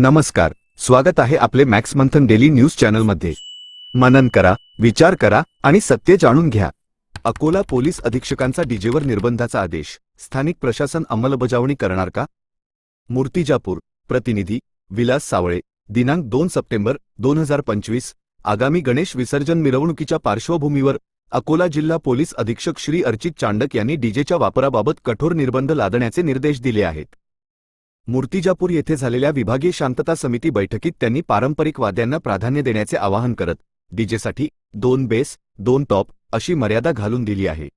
नमस्कार स्वागत आहे आपले मॅक्स मंथन डेली न्यूज चॅनलमध्ये. मनन करा विचार करा आणि सत्य जाणून घ्या. अकोला पोलीस अधीक्षकांचा डीजेवर निर्बंधाचा आदेश. स्थानिक प्रशासन अंमलबजावणी करणार का? मूर्तिजापूर प्रतिनिधी विलास सावळे दिनांक दोन सप्टेंबर दोन हजार पंचवीस आगामी गणेश विसर्जन मिरवणुकीच्या पार्श्वभूमीवर अकोला जिल्हा पोलीस अधीक्षक श्री अर्चित चांडक यांनी डीजेच्या वापराबाबत कठोर निर्बंध लादण्याचे निर्देश दिले आहेत. मूर्तिजापूर येथे झालेल्या विभागीय शांतता समिती बैठकीत त्यांनी पारंपरिक वाद्यांना प्राधान्य देण्याचे आवाहन करत डीजेसाठी दोन बेस दोन टॉप अशी मर्यादा घालून दिली आहे.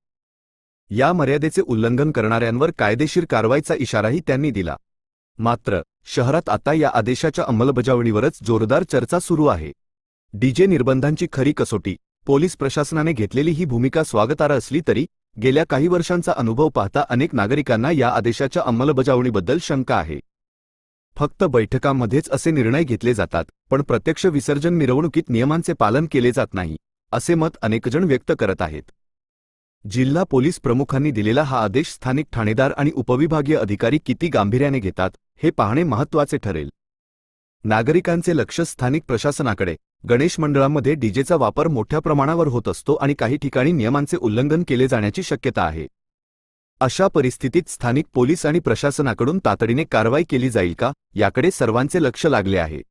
या मर्यादेचे उल्लंघन करणाऱ्यांवर कायदेशीर कारवाईचा इशाराही त्यांनी दिला. मात्र शहरात आता या आदेशाच्या अंमलबजावणीवरच जोरदार चर्चा सुरू आहे. डीजे निर्बंधांची खरी कसोटी पोलीस प्रशासनाने घेतलेली ही भूमिका स्वागतार्ह असली तरी गेल्या काही वर्षांचा अनुभव पाहता अनेक नागरिकांना या आदेशाच्या अंमलबजावणीबद्दल शंका आहे. फक्त बैठकांमध्येच असे निर्णय घेतले जातात पण प्रत्यक्ष विसर्जन मिरवणुकीत नियमांचे पालन केले जात नाही असे मत अनेकजण व्यक्त करत आहेत. जिल्हा पोलीस प्रमुखांनी दिलेला हा आदेश स्थानिक ठाणेदार आणि उपविभागीय अधिकारी किती गांभीर्याने घेतात हे पाहणे महत्त्वाचे ठरेल. नागरिकांचे लक्ष स्थानिक प्रशासनाकडे गणेश मंडळांमध्ये डीजेचा वापर मोठ्या प्रमाणावर होत असतो आणि काही ठिकाणी नियमांचे उल्लंघन केले जाण्याची शक्यता आहे. अशा परिस्थितीत स्थानिक पोलीस आणि प्रशासनाकडून तातडीने कारवाई केली जाईल का याकडे सर्वांचे लक्ष लागले आहे.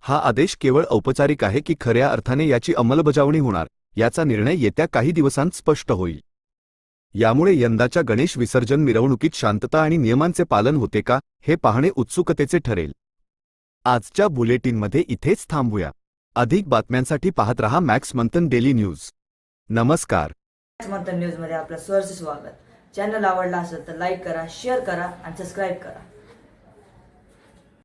हा आदेश केवळ औपचारिक आहे की खऱ्या अर्थाने याची अंमलबजावणी होणार याचा निर्णय येत्या काही दिवसांत स्पष्ट होईल. यामुळे यंदाच्या गणेश विसर्जन मिरवणुकीत शांतता आणि नियमांचे पालन होते का हे पाहणे उत्सुकतेचे ठरेल. आजच्या बुलेटिनमध्ये इथेच थांबूया. अधिक बातम्यांसाठी पाहत रहा मॅक्स मंथन डेली न्यूज. नमस्कार. मॅक्स मंथन न्यूजमध्ये आपलं स्वागत. चॅनल आवडला असेल तर लाईक करा शेअर करा आणि सबस्क्राईब करा.